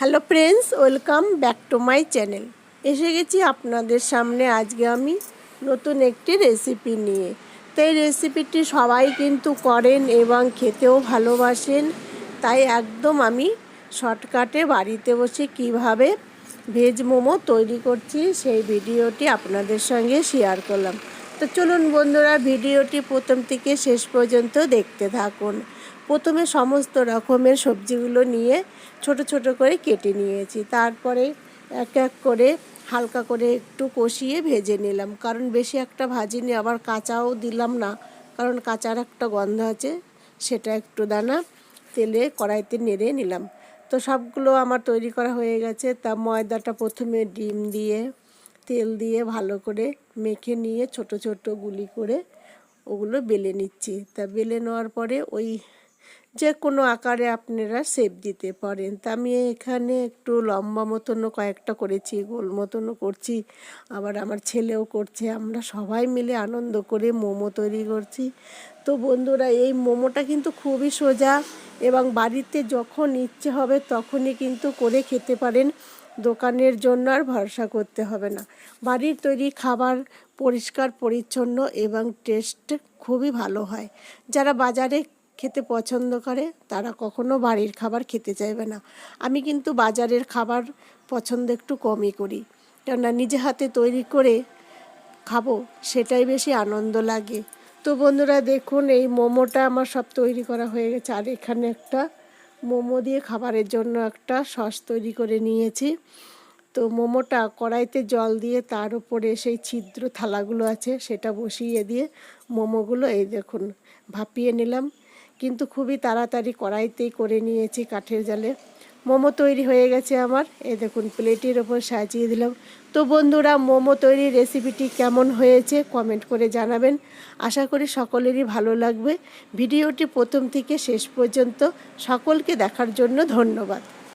Hello friends, welcome back to my channel. এসে গেছি আপনাদের সামনে আজকে আমি নতুন একটি রেসিপি নিয়ে। তো এই রেসিপিটি সবাই কিন্তু করেন এবং খেতেও ভালোবাসেন। তাই একদম আমি শর্টকাটে বাড়িতে বসে কীভাবে ভেজ মোমো তৈরি করছি সেই ভিডিওটি আপনাদের সঙ্গে শেয়ার করলাম। তো চলুন বন্ধুরা, ভিডিওটি প্রথম থেকে শেষ পর্যন্ত দেখতে থাকুন। প্রথমে সমস্ত রকমের সবজিগুলো নিয়ে ছোট ছোট করে কেটে নিয়েছি। তারপরে এক এক করে হালকা করে একটু কষিয়ে ভেজে নিলাম। কারণ বেশি একটা ভাজিনি, আবার কাঁচাও দিলাম না। কারণ কাঁচার একটা গন্ধ আছে, সেটা একটু দানা তেলে কড়াইতে নেড়ে নিলাম। তো সবগুলো আমার তৈরি করা হয়ে গেছে। তা ময়দাটা প্রথমে ডিম দিয়ে তেল দিয়ে ভালো করে মেখে নিয়ে ছোট ছোট গুলি করে ওগুলো বেলে নিচ্ছি। তা বেলে নেওয়ার পরে ওই যে কোনো আকারে আপনারা শেপ দিতে পারেন। তা আমি এখানে একটু লম্বা মতনও কয়েকটা করেছি, গোল মতনও করছি। আবার আমার ছেলেও করছে। আমরা সবাই মিলে আনন্দ করে মোমো তৈরি করছি। তো বন্ধুরা, এই মোমোটা কিন্তু খুবই সোজা। এবং বাড়িতে যখন ইচ্ছে হবে তখনই কিন্তু করে খেতে পারেন। দোকানের জন্য আর ভরসা করতে হবে না। বাড়ির তৈরি খাবার পরিষ্কার, পরিচ্ছন্ন এবং টেস্ট খুবই ভালো হয়। যারা বাজারে খেতে পছন্দ করে, তারা কখনো বাড়ির খাবার খেতে চাইবে না। আমি কিন্তু বাজারের খাবার পছন্দ একটু কমই করি। কেননা নিজে হাতে তৈরি করে খাব, সেটাই বেশি আনন্দ লাগে। তো বন্ধুরা দেখুন, এই মোমোটা আমার সব তৈরি করা হয়ে গেছে। আর এখানে একটা মোমো দিয়ে খাবারের জন্য একটা সস তৈরি করে নিয়েছি। তো মোমোটা কড়াইতে জল দিয়ে তার উপরে সেই ছিদ্র থালাগুলো আছে, সেটা বসিয়ে দিয়ে মোমোগুলো এই দেখুন, ভাপিয়ে নিলাম। কিন্তু খুবই তাড়াতাড়ি কড়াইতেই করে নিয়েছি কাঠের জালে। মোমো তৈরি হয়ে গেছে আমার। এ দেখুন, প্লেটের ওপর সাজিয়ে দিলাম। তো বন্ধুরা, মোমো তৈরির রেসিপিটি কেমন হয়েছে কমেন্ট করে জানাবেন। আশা করি সকলেরই ভালো লাগবে। ভিডিওটি প্রথম থেকে শেষ পর্যন্ত সকলকে দেখার জন্য ধন্যবাদ।